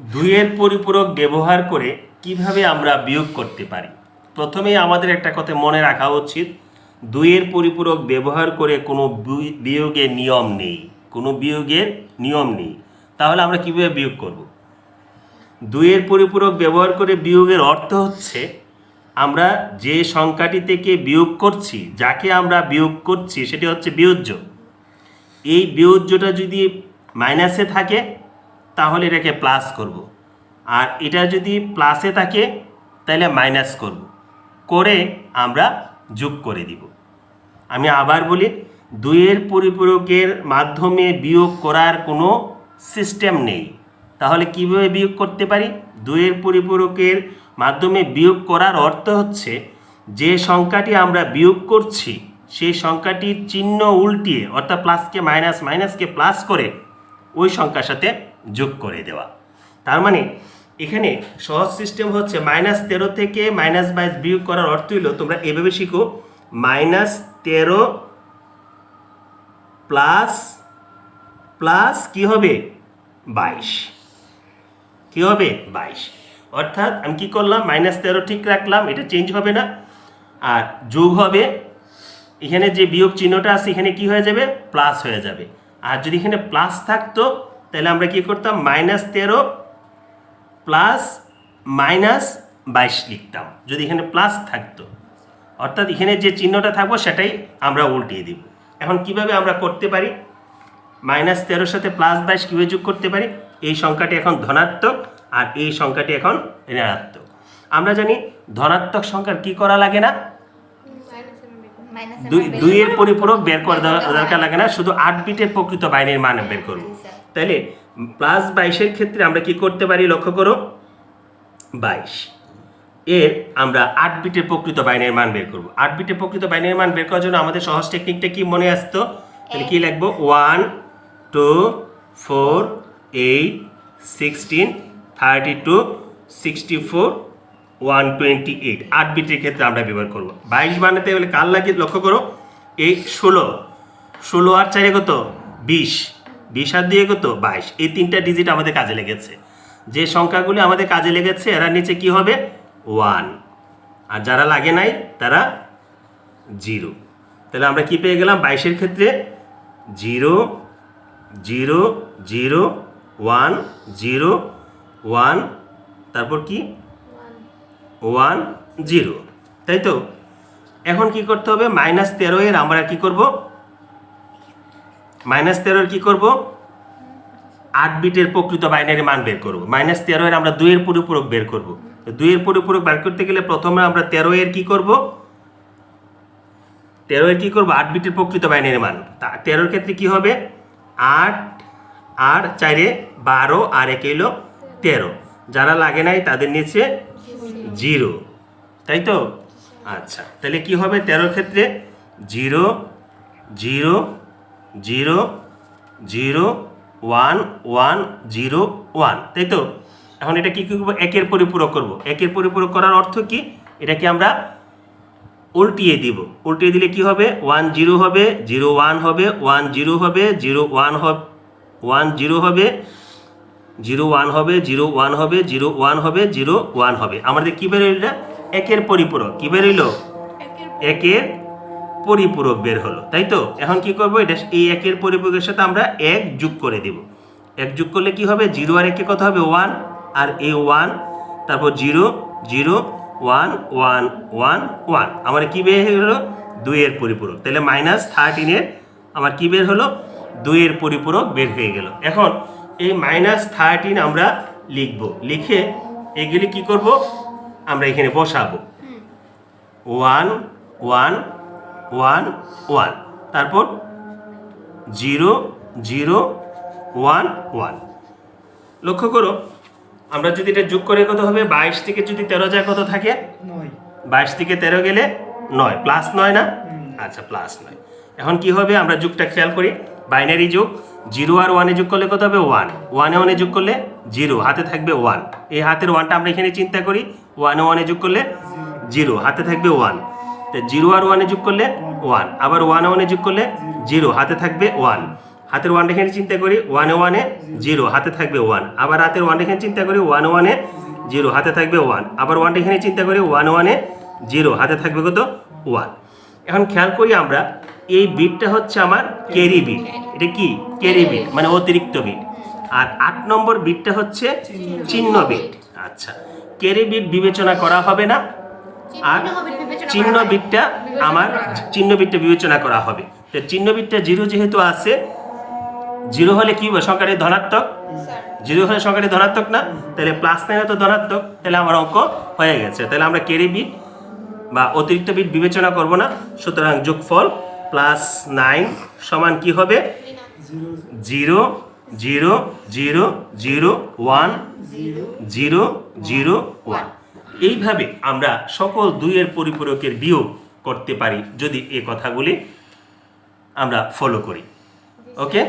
দুইয়ের পরিপূরক ব্যবহার করে কীভাবে আমরা বিয়োগ করতে পারি? প্রথমেই আমাদের একটা কথা মনে রাখা উচিত, দুইয়ের পরিপূরক ব্যবহার করে কোনো বিয়োগের নিয়ম নেই, কোনো বিয়োগের নিয়ম নেই। তাহলে আমরা কীভাবে বিয়োগ করব? দুইয়ের পরিপূরক ব্যবহার করে বিয়োগের অর্থ হচ্ছে, আমরা যে সংখ্যাটি থেকে বিয়োগ করছি, যাকে আমরা বিয়োগ করছি, সেটি হচ্ছে বিয়োজ্য। এই বিয়োজ্যটা যদি মাইনাসে থাকে তাহলে এটাকে প্লাস করব। আর এটা যদি প্লাসে থাকে, তাহলে মাইনাস করব। করে আমরা যোগ করে দিব আমি আবার বলি, দুইয়ের পরিপূরকের মাধ্যমে বিয়োগ করার কোনো সিস্টেম নেই তাহলে কীভাবে বিয়োগ করতে পারি দুইয়ের পরিপূরকের মাধ্যমে বিয়োগ করার অর্থ হচ্ছে, যে সংখ্যাটি আমরা বিয়োগ করছি, সেই সংখ্যাটির চিহ্ন উল্টিয়ে, অর্থাৎ প্লাসকে মাইনাস মাইনাসকে প্লাস করে, ওই সংখ্যার সাথে যোগ করে দেওয়া। তার মানে এখানে সহজ সিস্টেম হচ্ছে মাইনাস তেরো থেকে মাইনাস বাইশ বিয়োগ করার অর্থ হলো তোমরা এভাবে শিখো মাইনাস তেরো প্লাস প্লাস কি হবে? বাইশ। কি হবে? বাইশ। অর্থাৎ আমি কি করলাম? মাইনাস তেরো ঠিক রাখলাম, এটা চেঞ্জ হবে না। আর যোগ হবে, এখানে যে বিয়োগ চিহ্নটা আছে, এখানে কি হয়ে যাবে? প্লাস হয়ে যাবে। আর যদি এখানে প্লাস থাকতো তাহলে আমরা কি করতাম? মাইনাস তেরো প্লাস মাইনাস বাইশ লিখতাম। যদি এখানে প্লাস থাকতো, অর্থাৎ এখানে যে চিহ্নটা থাকব সেটাই আমরা উল্টিয়ে দিব। এখন কীভাবে আমরা করতে পারি? মাইনাস তেরোর সাথে প্লাস বাইশ কীভাবে যোগ করতে পারি? এই সংখ্যাটি এখন ধনাত্মক আর এই সংখ্যাটি এখন ঋণাত্মক। আমরা জানি ধনাত্মক সংখ্যার কি করা লাগে না? দুই দুইয়ের পরিপূরক বের করা দরকার লাগে না। শুধু আট বিটের প্রকৃত বাইনের মান বের করব। তাইলে প্লাস বাইশের ক্ষেত্রে আমরা কি করতে পারি লক্ষ্য করো? বাইশ। এর আমরা আট বিটের প্রকৃত বাইনের মান বের করব। আট বিটের প্রকৃত বাইনের মান বের করার জন্য আমাদের সহজ টেকনিকটা কি মনে আসতো? তাহলে কি লিখব? One two four eight sixteen thirty two sixty four one twenty eight আট বিটের ক্ষেত্রে আমরা ব্যবহার করব। বাইশ বানাতে গেলে কার লাগে? লক্ষ্য করো। এই ষোলো। ষোলো আর চারে কত? বিশ। বিশ আর দিয়ে কত বাইশ। এই তিনটা ডিজিট আমাদের কাজে লেগেছে। যে সংখ্যাগুলি আমাদের কাজে লেগেছে, এরা নিচে কি হবে? ওয়ান। আর যারা লাগে নাই, তারা জিরো। তাহলে আমরা কি পেয়ে গেলাম? বাইশের ক্ষেত্রে zero zero zero, one zero, one. তারপর কি? One, zero. তাই তো? এখন কি করতে হবে? মাইনাস তেরো এর, আমরা কি করব? মাইনাস তেরোর কি করব? আট বিটের প্রকৃত বাইনারি মান বের করব। মাইনাস তেরো এর আমরা দুইয়ের পরিপূরক বের করব। দুইয়ের পরিপূরক বের করতে গেলে প্রথমে আমরা তেরো এর কি করব? তেরো এর কি করব? আট বিটের প্রকৃত বাইনারি মান। তা তেরোর ক্ষেত্রে কি হবে? আট আর চারে বারো, আর এক এলো তেরো। যারা লাগে নাই তাদের নিচে জিরো। তাই তো? আচ্ছা তাহলে কি হবে? তেরোর ক্ষেত্রে zero zero zero zero one one zero one. তাই তো? এখন এটা কি করব? একের পরিপূরক করব। একের পরিপূরক করার অর্থ কি? এটাকে আমরা উল্টিয়ে দিব। উল্টিয়ে দিলে কি হবে? ওয়ান জিরো হবে জিরো ওয়ান হবে ওয়ান জিরো হবে জিরো ওয়ান হবে ওয়ান জিরো হবে জিরো ওয়ান হবে জিরো ওয়ান হবে জিরো ওয়ান হবে জিরো ওয়ান হবে। আমাদের কী বেরোলো এটা? একের পরিপূরক। কী বেরোইলো একের পরিপূরক বের হলো তাই তো? এখন কি করব? এটা এই একের পরিপূরকের সাথে আমরা এক যোগ করে দিব। এক যোগ করলে কি হবে? জিরো আর একে কত হবে? ওয়ান। আর এ ওয়ান তারপর zero zero one one one one. আমার কি বের হলো? দুইয়ের পরিপূরক। তাহলে মাইনাস থার্টিনের আমার কি বের হলো? দুইয়ের পরিপূরক বের হয়ে গেল। এখন এই মাইনাস থার্টিন আমরা লিখব। লিখে এগুলি কি করব? আমরা এখানে বসাবো। One one one one. তারপর জিরো জিরো ওয়ান ওয়ান। লক্ষ্য করো আমরা যদি এটা যোগ করে কত হবে? বাইশ থেকে যদি তেরো যায় কত থাকে? বাইশ থেকে তেরো গেলে নয়। প্লাস নয় না? আচ্ছা প্লাস নয়। এখন কি হবে? আমরা যুগটা খেয়াল করি। বাইনারি যুগ জিরো আর ওয়ানে যোগ করলে কত হবে? ওয়ান। ওয়ানে ওয়ানে যোগ করলে জিরো। হাতে থাকবে ওয়ান। এই হাতের ওয়ানটা আমরা এখানে চিন্তা করি। ওয়ানে ওয়ানে যোগ করলে জিরো। হাতে থাকবে ওয়ান। তো জিরো আর ওয়ানে যোগ করলে ওয়ান আবার ওয়ান ওয়ানে যোগ করলে জিরো হাতে থাকবে ওয়ান হাতের ওয়ান এখানে চিন্তা করি ওয়ানে ওয়ানে জিরো হাতে থাকবে ওয়ান আবার হাতের ওয়ান এখানে চিন্তা করি ওয়ান ওয়ানে জিরো হাতে থাকবে ওয়ান আবার ওয়ান এখানে চিন্তা করি ওয়ান ওয়ানে জিরো হাতে থাকবে কত? ওয়ান এখন খেয়াল করি আমরা এই বিটটা হচ্ছে আমার ক্যারি বিট। এটা কি? ক্যারি বিট মানে অতিরিক্ত বিট। আর আট নম্বর বিটটা হচ্ছে চিহ্ন বিট। আচ্ছা ক্যারি বিট বিবেচনা করা হবে না। আর চিহ্ন বিটটা আমার চিহ্ন বিটটা বিবেচনা করা হবে। তো চিহ্ন বিটটা জিরো যেহেতু আছে, জিরো হলে কি হবে? সংখ্যাটি ধনাত্মক। জিরো হলে সংখ্যাটি ধনাত্মক না? তাহলে প্লাস নাইন তো ধনাত্মক। তাহলে আমার অঙ্ক হয়ে গেছে। তাহলে আমরা ক্যারি বিট বা অতিরিক্ত বিট বিবেচনা করব না। সুতরাং যোগফল প্লাস নাইন সমান কি হবে? Zero zero zero zero one zero zero one এইভাবে আমরা সকল দুইয়ের পরিপূরকের বিয়োগ করতে পারি যদি এ কথাগুলি আমরা ফলো করি। ওকে